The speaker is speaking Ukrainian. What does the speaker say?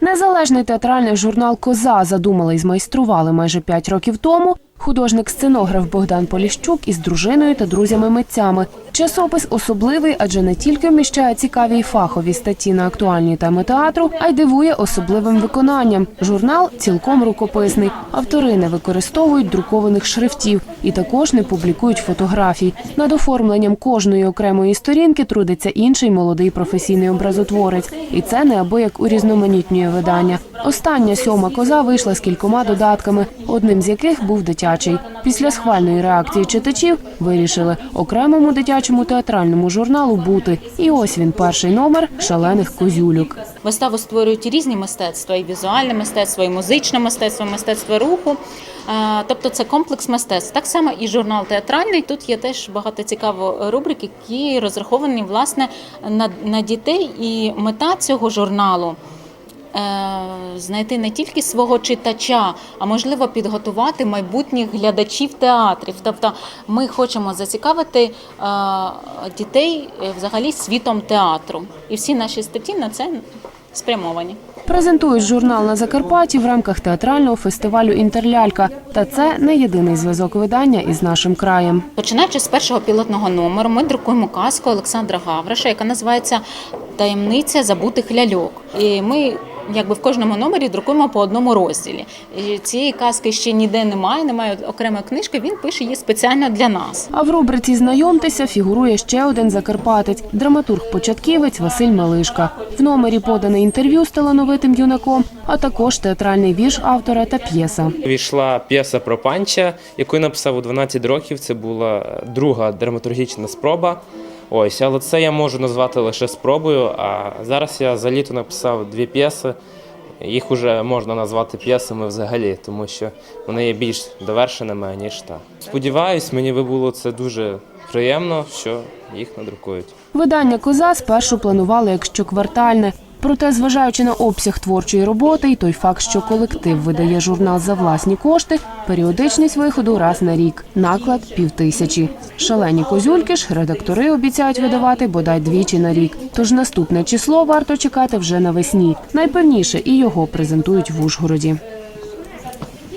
Незалежний театральний журнал Коза задумали і змайстрували майже п'ять років тому. Художник-сценограф Богдан Поліщук із дружиною та друзями-митцями. Часопис особливий, адже не тільки вміщає цікаві й фахові статті на актуальні теми театру, а й дивує особливим виконанням. Журнал цілком рукописний. Автори не використовують друкованих шрифтів і також не публікують фотографій. Над оформленням кожної окремої сторінки трудиться інший молодий професійний образотворець, і це неабияк урізноманітнює видання. Остання сьома коза вийшла з кількома додатками, одним з яких був дитячий. Після схвальної реакції читачів вирішили окремому дитячому театральному журналу бути. І ось він перший номер шалених козюльок. Виставу створюють різні мистецтва, і візуальне мистецтво, і музичне мистецтво, мистецтво руху. Тобто це комплекс мистецтв. Так само і журнал театральний. Тут є теж багато цікаво рубрик, які розраховані власне на дітей. І мета цього журналу. Е, Знайти не тільки свого читача, а можливо підготувати майбутніх глядачів театрів. Тобто ми хочемо зацікавити е, дітей е, взагалі світом театру. І всі наші статті на це спрямовані. Презентують журнал на Закарпатті в рамках театрального фестивалю Інтерлялька. Та це не єдиний зв'язок видання із нашим краєм. Починаючи з першого пілотного номеру, ми друкуємо казку Олександра Гавриша, яка називається Таємниця забутих ляльок. І ми якби в кожному номері друкуємо по одному розділі. І цієї казки ще ніде немає, немає окремої книжки. Він пише її спеціально для нас. А в рубриці Знайомтеся фігурує ще один закарпатець драматург-початківець Василь Малишка. В номері подане інтерв'ю з талановитим юнаком, а також театральний вірш автора та п'єса. Війшла п'єса про панча, яку я написав у 12 років. Це була друга драматургічна спроба. Ось, але це я можу назвати лише спробою. А зараз я за літо написав дві п'єси. Їх уже можна назвати п'єсами взагалі, тому що вони є більш довершеними, ніж та. Сподіваюсь, мені би було це дуже приємно, що їх надрукують. Видання коза спершу планували як щоквартальне. Проте, зважаючи на обсяг творчої роботи і той факт, що колектив видає журнал за власні кошти, періодичність виходу раз на рік, наклад півтисячі. Шалені козюльки ж редактори обіцяють видавати бодай двічі на рік. Тож наступне число варто чекати вже навесні. Найпевніше і його презентують в Ужгороді.